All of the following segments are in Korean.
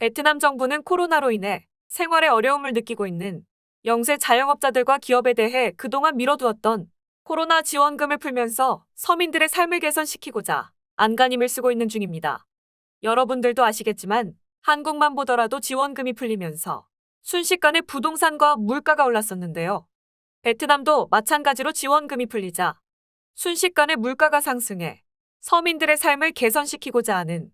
베트남 정부는 코로나로 인해 생활에 어려움을 느끼고 있는 영세 자영업자들과 기업에 대해 그동안 미뤄두었던 코로나 지원금을 풀면서 서민들의 삶을 개선시키고자 안간힘을 쓰고 있는 중입니다. 여러분들도 아시겠지만 한국만 보더라도 지원금이 풀리면서 순식간에 부동산과 물가가 올랐었는데요. 베트남도 마찬가지로 지원금이 풀리자 순식간에 물가가 상승해 서민들의 삶을 개선시키고자 하는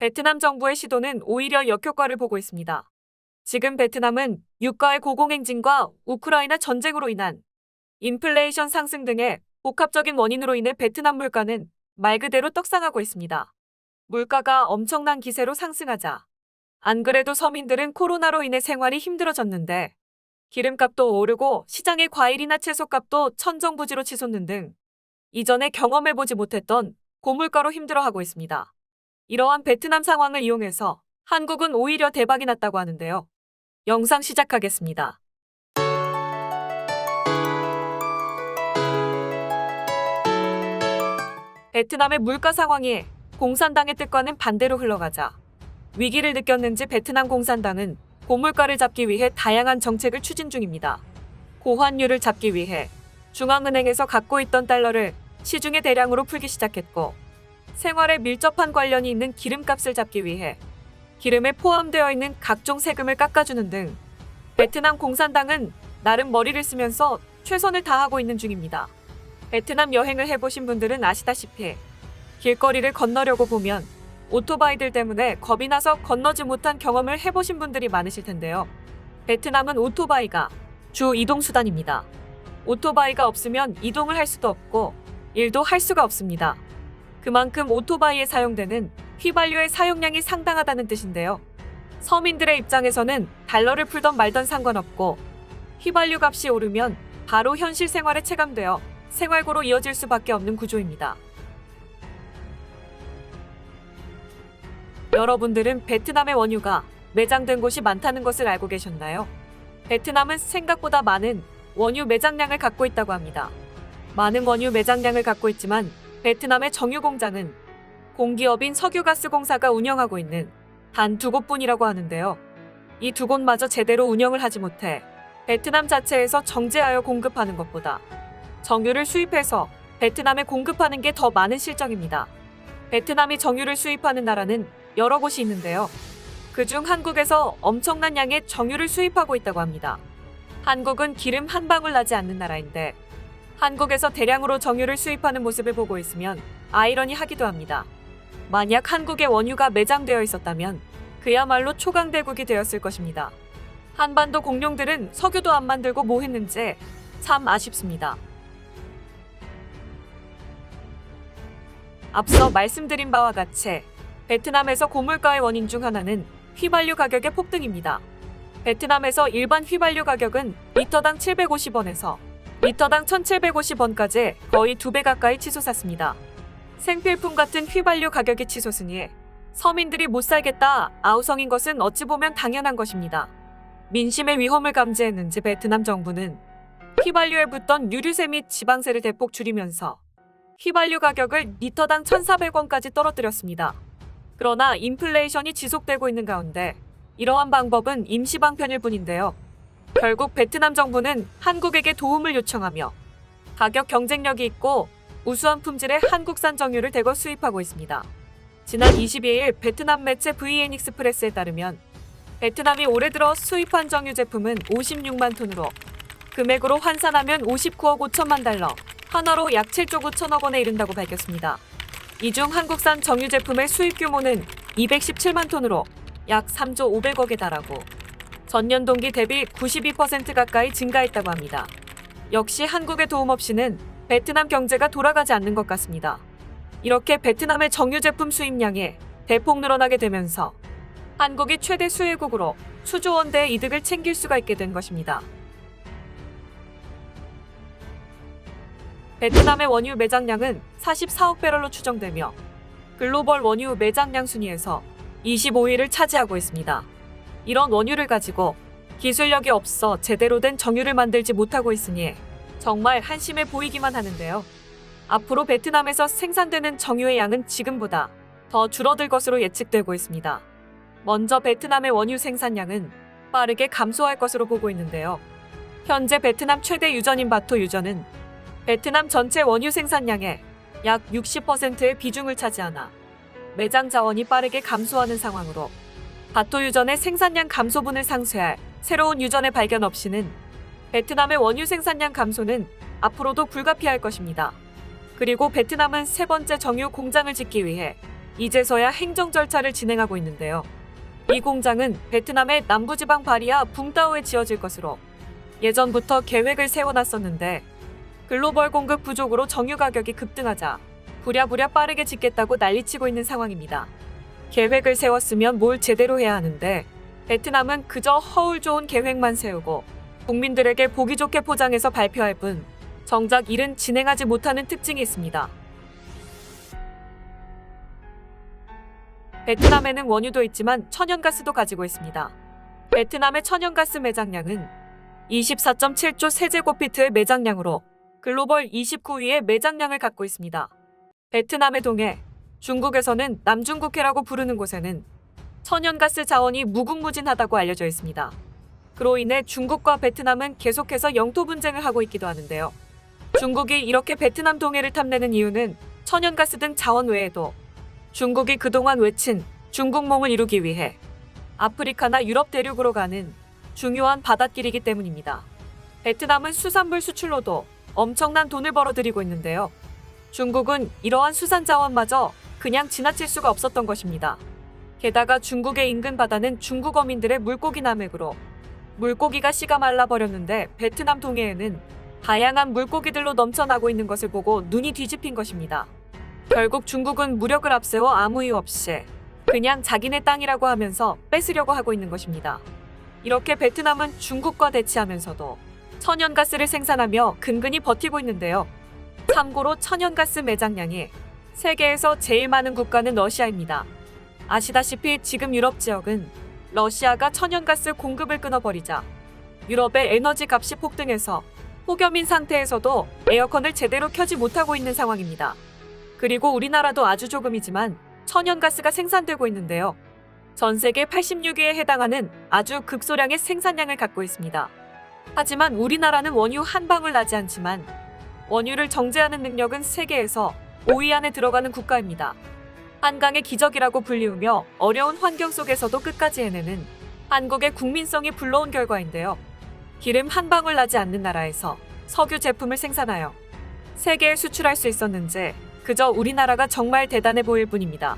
베트남 정부의 시도는 오히려 역효과를 보고 있습니다. 지금 베트남은 유가의 고공행진과 우크라이나 전쟁으로 인한 인플레이션 상승 등의 복합적인 원인으로 인해 베트남 물가는 말 그대로 떡상하고 있습니다. 물가가 엄청난 기세로 상승하자 안 그래도 서민들은 코로나로 인해 생활이 힘들어졌는데 기름값도 오르고 시장의 과일이나 채소값도 천정부지로 치솟는 등 이전에 경험해보지 못했던 고물가로 힘들어하고 있습니다. 이러한 베트남 상황을 이용해서 한국은 오히려 대박이 났다고 하는데요. 영상 시작하겠습니다. 베트남의 물가 상황이 공산당의 뜻과는 반대로 흘러가자 위기를 느꼈는지 베트남 공산당은 고물가를 잡기 위해 다양한 정책을 추진 중입니다. 고환율을 잡기 위해 중앙은행에서 갖고 있던 달러를 시중에 대량으로 풀기 시작했고 생활에 밀접한 관련이 있는 기름값을 잡기 위해 기름에 포함되어 있는 각종 세금을 깎아주는 등 베트남 공산당은 나름 머리를 쓰면서 최선을 다하고 있는 중입니다. 베트남 여행을 해보신 분들은 아시다시피 길거리를 건너려고 보면 오토바이들 때문에 겁이 나서 건너지 못한 경험을 해보신 분들이 많으실 텐데요. 베트남은 오토바이가 주 이동수단입니다. 오토바이가 없으면 이동을 할 수도 없고 일도 할 수가 없습니다. 그만큼 오토바이에 사용되는 휘발유의 사용량이 상당하다는 뜻인데요. 서민들의 입장에서는 달러를 풀던 말던 상관없고 휘발유 값이 오르면 바로 현실 생활에 체감되어 생활고로 이어질 수밖에 없는 구조입니다. 여러분들은 베트남의 원유가 매장된 곳이 많다는 것을 알고 계셨나요? 베트남은 생각보다 많은 원유 매장량을 갖고 있다고 합니다. 많은 원유 매장량을 갖고 있지만 베트남의 정유 공장은 공기업인 석유가스공사가 운영하고 있는 단 두 곳뿐이라고 하는데요. 이 두 곳마저 제대로 운영을 하지 못해 베트남 자체에서 정제하여 공급하는 것보다 정유를 수입해서 베트남에 공급하는 게 더 많은 실정입니다. 베트남이 정유를 수입하는 나라는 여러 곳이 있는데요. 그중 한국에서 엄청난 양의 정유를 수입하고 있다고 합니다. 한국은 기름 한 방울 나지 않는 나라인데 한국에서 대량으로 정유를 수입하는 모습을 보고 있으면 아이러니하기도 합니다. 만약 한국에 원유가 매장되어 있었다면 그야말로 초강대국이 되었을 것입니다. 한반도 공룡들은 석유도 안 만들고 뭐 했는지 참 아쉽습니다. 앞서 말씀드린 바와 같이 베트남에서 고물가의 원인 중 하나는 휘발유 가격의 폭등입니다. 베트남에서 일반 휘발유 가격은 리터당 750원에서 리터당 1750원까지 거의 두 배 가까이 치솟았습니다. 생필품 같은 휘발유 가격이 치솟으니 서민들이 못 살겠다 아우성인 것은 어찌 보면 당연한 것입니다. 민심의 위험을 감지했는지 베트남 정부는 휘발유에 붙던 유류세 및 지방세를 대폭 줄이면서 휘발유 가격을 리터당 1,400원까지 떨어뜨렸습니다. 그러나 인플레이션이 지속되고 있는 가운데 이러한 방법은 임시 방편일 뿐인데요. 결국 베트남 정부는 한국에게 도움을 요청하며 가격 경쟁력이 있고 우수한 품질의 한국산 정유를 대거 수입하고 있습니다. 지난 22일 베트남 매체 VN 익스프레스에 따르면 베트남이 올해 들어 수입한 정유 제품은 56만 톤으로 금액으로 환산하면 59억 5천만 달러, 하나로 약 7조 9천억 원에 이른다고 밝혔습니다. 이 중 한국산 정유 제품의 수입 규모는 217만 톤으로 약 3조 500억에 달하고 전년 동기 대비 92% 가까이 증가했다고 합니다. 역시 한국의 도움 없이는 베트남 경제가 돌아가지 않는 것 같습니다. 이렇게 베트남의 정유 제품 수입량이 대폭 늘어나게 되면서 한국이 최대 수혜국으로 수조 원대의 이득을 챙길 수가 있게 된 것입니다. 베트남의 원유 매장량은 44억 배럴로 추정되며 글로벌 원유 매장량 순위에서 25위를 차지하고 있습니다. 이런 원유를 가지고 기술력이 없어 제대로 된 정유를 만들지 못하고 있으니 정말 한심해 보이기만 하는데요. 앞으로 베트남에서 생산되는 정유의 양은 지금보다 더 줄어들 것으로 예측되고 있습니다. 먼저 베트남의 원유 생산량은 빠르게 감소할 것으로 보고 있는데요. 현재 베트남 최대 유전인 바토 유전은 베트남 전체 원유 생산량의 약 60%의 비중을 차지하나 매장 자원이 빠르게 감소하는 상황으로 바토 유전의 생산량 감소분을 상쇄할 새로운 유전의 발견 없이는 베트남의 원유 생산량 감소는 앞으로도 불가피할 것입니다. 그리고 베트남은 세 번째 정유 공장을 짓기 위해 이제서야 행정 절차를 진행하고 있는데요. 이 공장은 베트남의 남부지방 바리아 붕따오에 지어질 것으로 예전부터 계획을 세워놨었는데 글로벌 공급 부족으로 정유 가격이 급등하자 부랴부랴 빠르게 짓겠다고 난리치고 있는 상황입니다. 계획을 세웠으면 뭘 제대로 해야 하는데 베트남은 그저 허울 좋은 계획만 세우고 국민들에게 보기 좋게 포장해서 발표할 뿐 정작 일은 진행하지 못하는 특징이 있습니다. 베트남에는 원유도 있지만 천연가스도 가지고 있습니다. 베트남의 천연가스 매장량은 24.7조 세제곱피트의 매장량으로 글로벌 29위의 매장량을 갖고 있습니다. 베트남의 동해, 중국에서는 남중국해라고 부르는 곳에는 천연가스 자원이 무궁무진하다고 알려져 있습니다. 그로 인해 중국과 베트남은 계속해서 영토 분쟁을 하고 있기도 하는데요. 중국이 이렇게 베트남 동해를 탐내는 이유는 천연가스 등 자원 외에도 중국이 그동안 외친 중국몽을 이루기 위해 아프리카나 유럽 대륙으로 가는 중요한 바닷길이기 때문입니다. 베트남은 수산물 수출로도 엄청난 돈을 벌어들이고 있는데요. 중국은 이러한 수산 자원마저 그냥 지나칠 수가 없었던 것입니다. 게다가 중국의 인근 바다는 중국 어민들의 물고기 남획으로 물고기가 씨가 말라버렸는데 베트남 동해에는 다양한 물고기들로 넘쳐나고 있는 것을 보고 눈이 뒤집힌 것입니다. 결국 중국은 무력을 앞세워 아무 이유 없이 그냥 자기네 땅이라고 하면서 뺏으려고 하고 있는 것입니다. 이렇게 베트남은 중국과 대치하면서도 천연가스를 생산하며 근근히 버티고 있는데요. 참고로 천연가스 매장량이 세계에서 제일 많은 국가는 러시아입니다. 아시다시피 지금 유럽 지역은 러시아가 천연가스 공급을 끊어버리자 유럽의 에너지 값이 폭등해서 폭염인 상태에서도 에어컨을 제대로 켜지 못하고 있는 상황입니다. 그리고 우리나라도 아주 조금이지만 천연가스가 생산되고 있는데요. 전 세계 86위에 해당하는 아주 극소량의 생산량을 갖고 있습니다. 하지만 우리나라는 원유 한 방울 나지 않지만 원유를 정제하는 능력은 세계에서 5위 안에 들어가는 국가입니다. 한강의 기적이라고 불리우며 어려운 환경 속에서도 끝까지 해내는 한국의 국민성이 불러온 결과인데요. 기름 한 방울 나지 않는 나라에서 석유 제품을 생산하여 세계에 수출할 수 있었는지 그저 우리나라가 정말 대단해 보일 뿐입니다.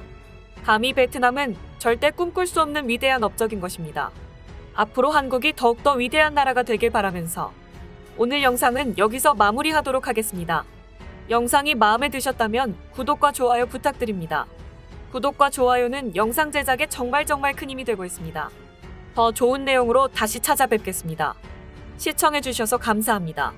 감히 베트남은 절대 꿈꿀 수 없는 위대한 업적인 것입니다. 앞으로 한국이 더욱더 위대한 나라가 되길 바라면서 오늘 영상은 여기서 마무리하도록 하겠습니다. 영상이 마음에 드셨다면 구독과 좋아요 부탁드립니다. 구독과 좋아요는 영상 제작에 정말 정말 큰 힘이 되고 있습니다. 더 좋은 내용으로 다시 찾아뵙겠습니다. 시청해주셔서 감사합니다.